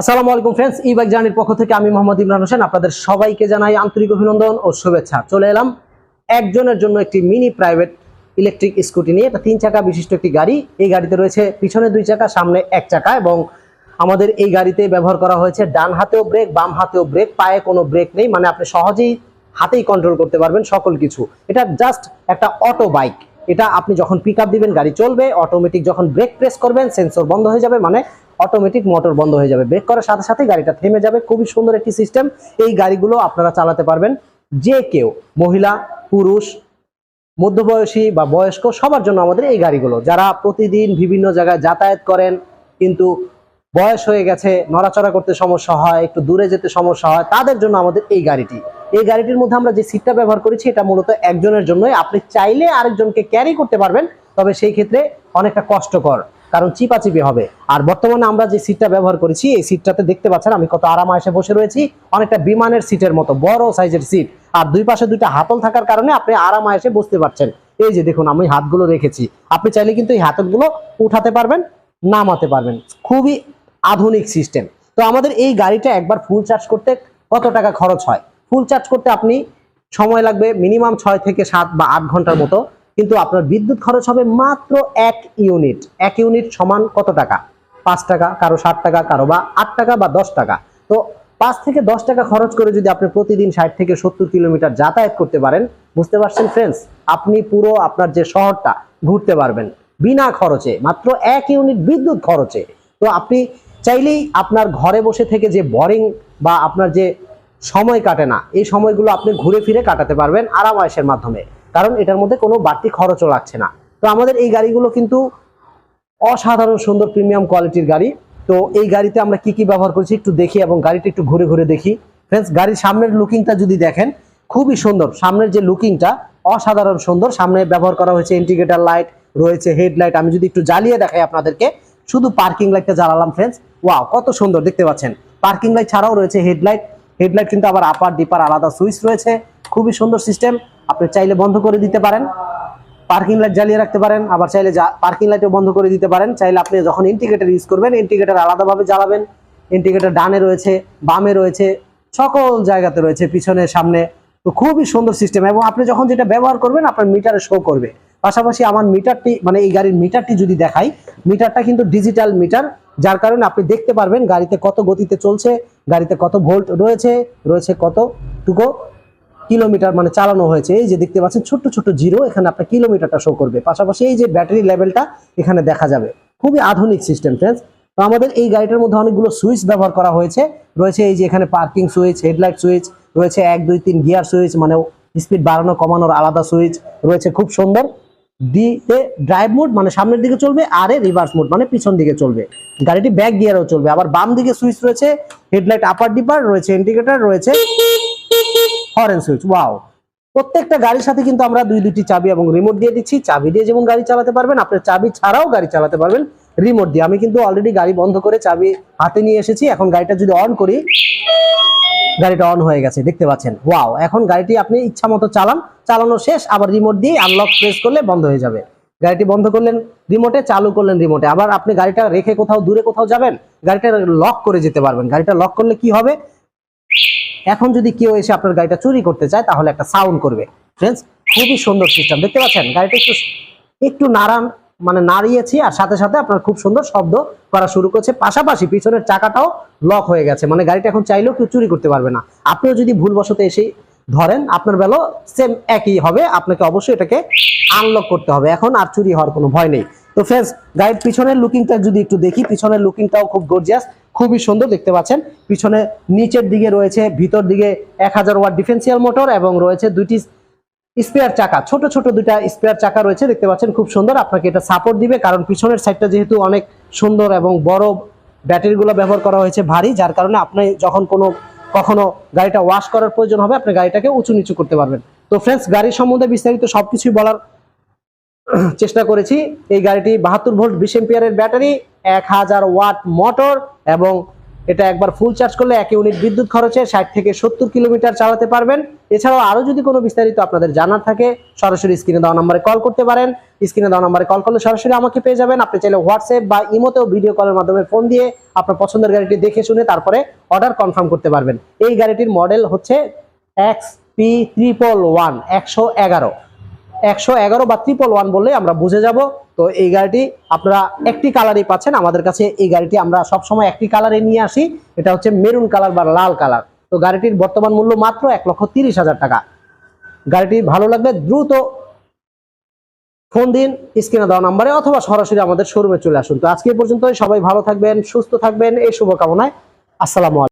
আসসালামু আলাইকুম ফ্রেন্ডস ই বাইক জার্নির পক্ষ থেকে আমি মোহাম্মদ ইমরান হোসেন। আপনাদের সবাইকে জানাই আন্তরিক অভিনন্দন ও শুভেচ্ছা। চলে এলাম একজনের জন্য একটি মিনি প্রাইভেট ইলেকট্রিক স্কুটি নিয়ে। এটা তিন চাকা বিশিষ্ট একটি গাড়ি। এই গাড়িতে রয়েছে পিছনে দুই চাকা, সামনে এক চাকা এবং আমাদের এই গাড়িতে ব্যবহার করা হয়েছে ডান হাতেও ব্রেক বাম হাতেও ব্রেক পায়ে কোনো ব্রেক নেই। মানে আপনি সহজেই হাতেই কন্ট্রোল করতে পারবেন সকল কিছু। এটা জাস্ট একটা অটো বাইক এটা আপনি যখন পিক দিবেন, গাড়ি চলবে অটোমেটিক যখন ব্রেক প্রেস করবেন সেন্সর বন্ধ হয়ে যাবে। মানে অটোমেটিক মোটর বন্ধ হয়ে যাবে। ব্রেক করার সাথে সাথে গাড়িটা থেমে যাবে। খুবই সুন্দর একটি সিস্টেম এই গাড়িগুলো আপনারা চালাতে পারবেন যে কেউ, মহিলা, পুরুষ, মধ্যবয়সী বা বয়স্ক, সবার জন্য আমাদের এই গাড়িগুলো। যারা প্রতিদিন বিভিন্ন জায়গায় যাতায়াত করেন, কিন্তু বয়স হয়ে গেছে, নড়াচড়া করতে সমস্যা হয়, একটু দূরে যেতে সমস্যা হয়, তাদের জন্য আমাদের এই গাড়িটি। এই গাড়িটির মধ্যে আমরা যে সিটটা ব্যবহার করেছি, এটা মূলত একজনের জন্যই। আপনি চাইলে আরেকজনকে ক্যারি করতে পারবেন, তবে সেই ক্ষেত্রে অনেকটা কষ্টকর। কারণ চিপাচিপি হবে। আর বর্তমানে আমরা যে সিটটা ব্যবহার করেছি, এই সিটটাতে দেখতে পাচ্ছেন আমি কত আরাম এসে বসে রয়েছি। অনেকটা বিমানের সিটের মতো, বড় সাইজের সিট। আর দুই পাশে দুইটা হাতল থাকার কারণে আপনি আরাম এসে বসতে পারছেন। এই যে দেখুন, আমি হাতগুলো রেখেছি। আপনি চাইলে কিন্তু এই হাতগুলো উঠাতে পারবেন, নামাতে পারবেন। খুবই আধুনিক সিস্টেম। তো আমাদের এই গাড়িটা একবার ফুল চার্জ করতে কত টাকা খরচ হয়? ফুল চার্জ করতে আপনি সময় লাগবে মিনিমাম ছয় থেকে সাত বা আট ঘণ্টার মতো। কিন্তু আপনার বিদ্যুৎ খরচ হবে মাত্র এক ইউনিট। এক ইউনিট সমান কত টাকা? পাঁচ টাকা, কারও ষাট টাকা, কারও বা আট টাকা বা দশ টাকা। তো পাঁচ থেকে দশ টাকা খরচ করে যদি আপনি প্রতিদিন ষাট থেকে সত্তর কিলোমিটার যাতায়াত করতে পারেন, বুঝতে পারছেন ফ্রেন্ডস আপনি পুরো আপনার যে শহরটা ঘুরতে পারবেন বিনা খরচে, মাত্র এক ইউনিট বিদ্যুৎ খরচে। তো আপনি চাইলেই আপনার ঘরে বসে থেকে যে বোরিং বা আপনার যে সময় কাটে না, এই সময়গুলো আপনি ঘুরে ফিরে কাটাতে পারবেন আরাম আরামায়েশের মাধ্যমে। কারণ এটার মধ্যে কোনো বাড়তি খরচও লাগছে না। তো আমাদের এই গাড়িগুলো কিন্তু অসাধারণ সুন্দর প্রিমিয়াম কোয়ালিটির গাড়ি। তো এই গাড়িতে আমরা কি কি ব্যবহার করছি একটু দেখি এবং গাড়িটা একটু ঘুরে ঘুরে দেখি। ফ্রেন্ডস গাড়ির সামনের লুকিংটা যদি দেখেন, খুবই সুন্দর। সামনের যে লুকিংটা অসাধারণ সুন্দর। সামনে ব্যবহার করা হয়েছে ইন্ডিকেটার লাইট রয়েছে হেডলাইট আমি যদি একটু জ্বালিয়ে দেখাই আপনাদেরকে, শুধু পার্কিং লাইটটা জ্বালালাম ফ্রেন্ডস ওয়াও কত সুন্দর, দেখতে পাচ্ছেন। পার্কিং লাইট ছাড়াও রয়েছে হেডলাইট হেডলাইট কিন্তু আবার আপার ডিপার আলাদা সুইচ রয়েছে। খুবই সুন্দর সিস্টেম। আপনি চাইলে বন্ধ করে দিতে পারেন। পার্কিং লাইট জ্বালিয়ে রাখতে পারেন। আবার চাইলে পার্কিং লাইটও বন্ধ করে দিতে পারেন। চাইলে আপনি যখন ইন্ডিকেটার ইউজ করবেন ইন্ডিকেটার আলাদাভাবে জ্বালাবেন। ইন্ডিকেটার ডানে রয়েছে, বামে রয়েছে, সকল জায়গাতে রয়েছে, পিছনে, সামনে। তো খুবই সুন্দর সিস্টেম এবং আপনি যখন যেটা ব্যবহার করবেন, আপনার মিটারে শো করবে। পাশাপাশি আমার মিটারটি মানে এই গাড়ির মিটারটি যদি দেখাই, মিটারটা কিন্তু ডিজিটাল মিটার, যার কারণে আপনি দেখতে পারবেন গাড়িতে কত গতিতে চলছে, গাড়িতে কত ভোল্ট রয়েছে রয়েছে কতটুকু। কিলোমিটার মানে চালানো হয়েছে। এই যে দেখতে পাচ্ছেন, ছোট্ট ছোট্ট জিরো এখানে আপনার কিলোমিটারটা শো করবে। পাশাপাশি এই যে ব্যাটারি লেভেলটা এখানে দেখা যাবে। খুবই আধুনিক সিস্টেম ফ্রেন্ডস তো আমাদের এই গাড়িটার মধ্যে অনেকগুলো সুইচ ব্যবহার করা হয়েছে। রয়েছে এই যে এখানে পার্কিং সুইচ হেডলাইট সুইচ রয়েছে এক, দুই, তিন গিয়ার সুইচ মানে স্পিড বাড়ানো, কমানোর আলাদা সুইচ রয়েছে খুব সুন্দর। ডি এ ড্রাইভ মোড মানে সামনের দিকে চলবে, আর এ রিভার্স মোড মানে পিছন দিকে চলবে। গাড়িটি ব্যাক গিয়ারও চলবে। আবার বাম দিকে সুইচ রয়েছে হেডলাইট আপার ডিপার রয়েছে ইন্ডিকেটার রয়েছে হরেন সুইচ ওয়াও প্রত্যেকটা গাড়ির সাথে কিন্তু আমরা দুই দুটি চাবি এবং রিমোট দিয়ে দিচ্ছি। চাবি দিয়ে যেমন গাড়ি চালাতে পারবেন আপনার চাবি ছাড়াও গাড়ি চালাতে পারবেন রিমোট দিয়ে। আমি কিন্তু অলরেডি গাড়ি বন্ধ করে চাবি হাতে নিয়ে এসেছি। এখন গাড়িটা যদি অন করি, গাড়িটা অন হয়ে গেছে, দেখতে পাচ্ছেন। ওয়াও এখন গাড়িটি আপনি ইচ্ছা মতো চালান। চালানো শেষ, আবার রিমোট দিয়ে আনলক প্রেস করলে বন্ধ হয়ে যাবে। গাড়িটি বন্ধ করলেন রিমোটে চালু করলেন রিমোটে আবার আপনি গাড়িটা রেখে কোথাও, দূরে কোথাও যাবেন, গাড়িটা লক করে যেতে পারবেন। গাড়িটা লক করলে কি হবে? এখন যদি কেউ এসে আপনার গাড়িটা চুরি করতে চায়, তাহলে একটা সাউন্ড করবে। ফ্রেন্ডস খুবই সুন্দর সিস্টেম দেখতে পাচ্ছেন? গাড়িটা একটু একটু নাড়ান মানে নাড়িয়েছি, আর সাথে সাথে আপনার খুব সুন্দর শব্দ করা শুরু করছে। পাশাপাশি পিছনের চাকাটাও লক হয়ে গেছে। মানে গাড়িটা এখন চাইলেও কেউ চুরি করতে পারবে না। আপনিও যদি ভুলবশত এসে ধরেন, আপনার বেলাও সেম একই হবে। আপনাকে অবশ্যই এটাকে আনলক করতে হবে। এখন আর চুরি হওয়ার কোনো ভয় নেই। তো ফ্রেন্ডস গাড়ির পিছনের লুকিংটা যদি একটু দেখি, পিছনের লুকিংটাও খুব গর্জিয়াস খুবই সুন্দর দেখতে পাচ্ছেন। পিছনে নিচের দিকে রয়েছে, ভিতর দিকে এক হাজার ওয়াট ডিফেন্সিয়াল মোটর এবং রয়েছে দুইটি স্পেয়ার চাকা। ছোট ছোট দুইটা স্পেয়ার চাকা রয়েছে, দেখতে পাচ্ছেন খুব সুন্দর। আপনাকে এটা সাপোর্ট দিবে, কারণ পিছনের সাইডটা যেহেতু অনেক সুন্দর এবং বড় ব্যাটারিগুলো ব্যবহার করা হয়েছে ভারী, যার কারণে আপনি যখন কোনো, কখনো গাড়িটা ওয়াশ করার প্রয়োজন হবে, আপনি গাড়িটাকে উঁচু নিচু করতে পারবেন। তো ফ্রেন্ডস গাড়ির সম্বন্ধে বিস্তারিত সবকিছুই বলার চেষ্টা করেছি। এই গাড়িটি বাহাত্তর ভোল্ট বিশ এম্পিয়ারের ব্যাটারি, এক হাজার ওয়াট মোটর এবং এটা একবার ফুল চার্জ করলে এক ইউনিট বিদ্যুৎ খরচে ষাট থেকে সত্তর কিলোমিটার চালাতে পারবেন। এছাড়াও আরও যদি কোনো বিস্তারিত আপনাদের জানার থাকে, সরাসরি স্ক্রিনে দেওয়া নাম্বারে কল করতে পারেন। স্ক্রিনে দেওয়া নাম্বারে কল করলে সরাসরি আমাকে পেয়ে যাবেন। আপনি চাইলে হোয়াটসঅ্যাপ বা ইমোতেও ভিডিও কলের মাধ্যমে ফোন দিয়ে আপনার পছন্দের গাড়িটি দেখে শুনে তারপরে অর্ডার কনফার্ম করতে পারবেন। এই গাড়িটির মডেল হচ্ছে এক্স পি ট্রিপল ওয়ান একশো এগারো। একশো এগারো বা ত্রিপল ওয়ান বললে আমরা বুঝে যাব। তো এই গাড়িটি আপনারা একটি কালারই পাচ্ছেন। আমাদের কাছে এই গাড়িটি আমরা সবসময় একটি কালারে নিয়ে আসি। এটা হচ্ছে মেরুন কালার বা লাল কালার তো গাড়িটির বর্তমান মূল্য মাত্র এক লক্ষ তিরিশ হাজার টাকা। গাড়িটি ভালো লাগবে দ্রুত ফোন দিন স্ক্রিনে দেওয়া নাম্বারে, অথবা সরাসরি আমাদের শোরুমে চলে আসুন। তো আজকে এই পর্যন্তই। সবাই ভালো থাকবেন, সুস্থ থাকবেন। এই শুভকামনায়। আসসালামু আলাইকুম।